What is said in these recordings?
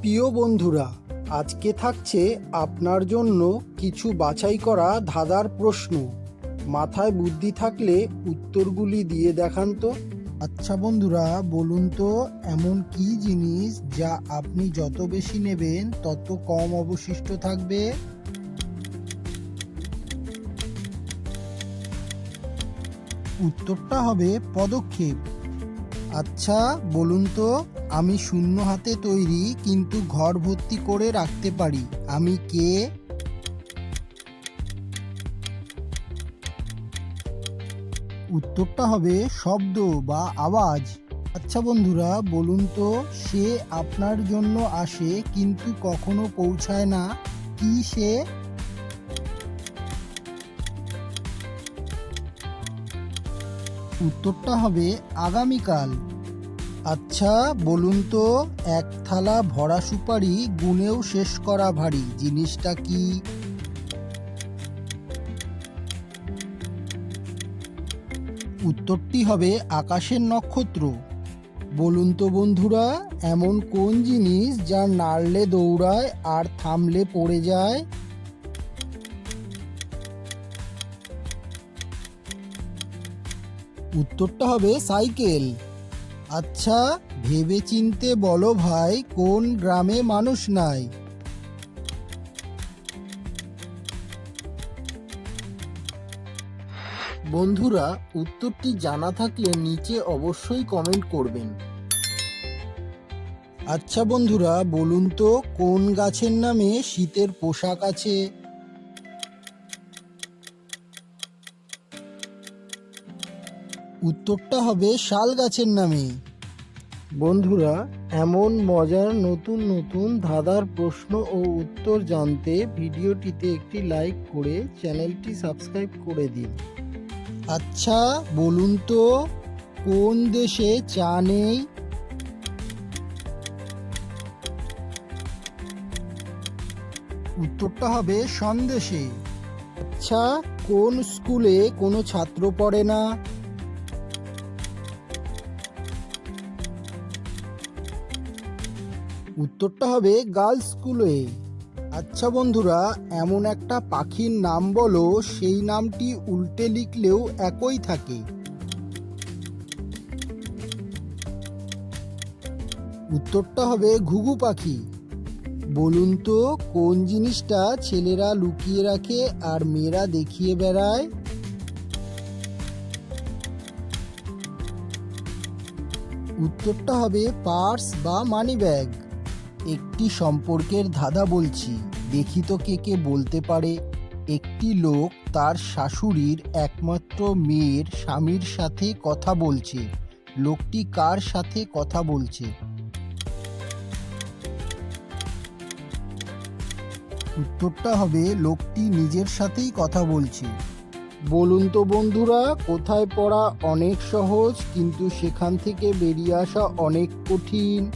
প্রিয় বন্ধুরা, আজকে থাকছে আপনার জন্য কিছু বাছাই করা ধাঁধার প্রশ্ন। মাথায় বুদ্ধি থাকলে উত্তরগুলি দিয়ে দেখান তো। আচ্ছা বন্ধুরা, বলুন তো, এমন কি জিনিস যা আপনি যত বেশি নেবেন, তত কম অবশিষ্ট থাকবে? উত্তরটা হবে পদক্ষেপ। আচ্ছা বলুন তো, আমি শূন্য হাতে তৈরি, কিন্তু ঘর ভর্তি করে রাখতে পারি। আমি কে? উত্তরটা হবে শব্দ বা আওয়াজ। আচ্ছা বন্ধুরা, বলুন তো, সে আপনার জন্য আসে, কিন্তু কখনো পৌঁছায় না। কি সে? উত্তরটা হবে আগামীকাল। আচ্ছা বলুন তো, এক থালা ভরা সুপারি গুনেও শেষ করা ভারী, জিনিসটা কি? উত্তরটি হবে আকাশের নক্ষত্র। বলুন তো বন্ধুরা, এমন কোন জিনিস যা নাড়লে দৌড়ায় আর থামলে পড়ে যায়? উত্তরটা হবে সাইকেল। আচ্ছা ভেবে চিনতে বলো ভাই, কোন গ্রামে মানুষ নাই? বন্ধুরা, উত্তরটি জানা থাকলে নিচে অবশ্যই কমেন্ট করবেন। আচ্ছা বন্ধুরা, বলুন তো, কোন গাছের নামে শীতের পোশাক আছে? উত্তরটা হবে শাল গাছের নামে। বন্ধুরা, এমন মজার নতুন নতুন ধাঁধার প্রশ্ন ও উত্তর জানতে ভিডিওটিতে একটি লাইক করে চ্যানেলটি সাবস্ক্রাইব করে দিন। আচ্ছা বলুন তো, কোন দেশে চা নেই? উত্তরটা হবে সন্দেশে। আচ্ছা কোন স্কুলে কোনো ছাত্র পড়ে না? উত্তরটা হবে গার্লস স্কুলে। আচ্ছা বন্ধুরা, এমন একটা পাখির নাম বলো, সেই নামটি উল্টে লিখলেও একই থাকে। উত্তরটা হবে ঘুঘু পাখি। বলুন তো, কোন জিনিসটা ছেলেরা লুকিয়ে রাখে আর মেয়েরা দেখিয়ে বেড়ায়? উত্তরটা হবে পার্স বা মানি ব্যাগ একটি সম্পর্কের ধাঁধা বলছি। দেখি তো কে কে বলতে পারে। একটি লোক তার শাশুড়ির একমাত্র মেয়ের স্বামীর সাথে কথা বলছে। লোকটি কার সাথে কথা বলছে? উত্তরটা হবে, লোকটি নিজের সাথেই কথা বলছে। বলুন তো বন্ধুরা, কোথায় পড়া অনেক সহজ, কিন্তু সেখান থেকে বেরিয়ে আসা অনেক কঠিন।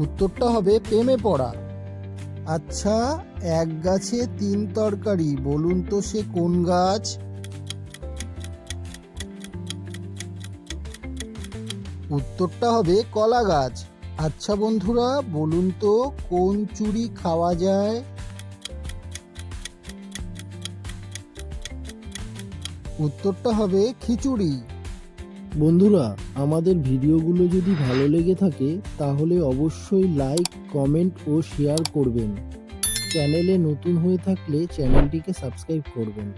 উত্তরটা হবে প্রেমে পড়া। আচ্ছা এক গাছে তিন তরকারি, বলুন তো সে কোন গাছ? উত্তরটা হবে কলা গাছ। আচ্ছা বন্ধুরা, বলুন তো কোন চুরি খাওয়া যায়? উত্তরটা হবে খিচুড়ি। বন্ধুরা, আমাদের ভিডিওগুলো যদি ভালো লেগে থাকে, তাহলে অবশ্যই লাইক কমেন্ট ও শেয়ার করবেন। চ্যানেলে নতুন হয়ে থাকলে চ্যানেলটিকে সাবস্ক্রাইব করবেন।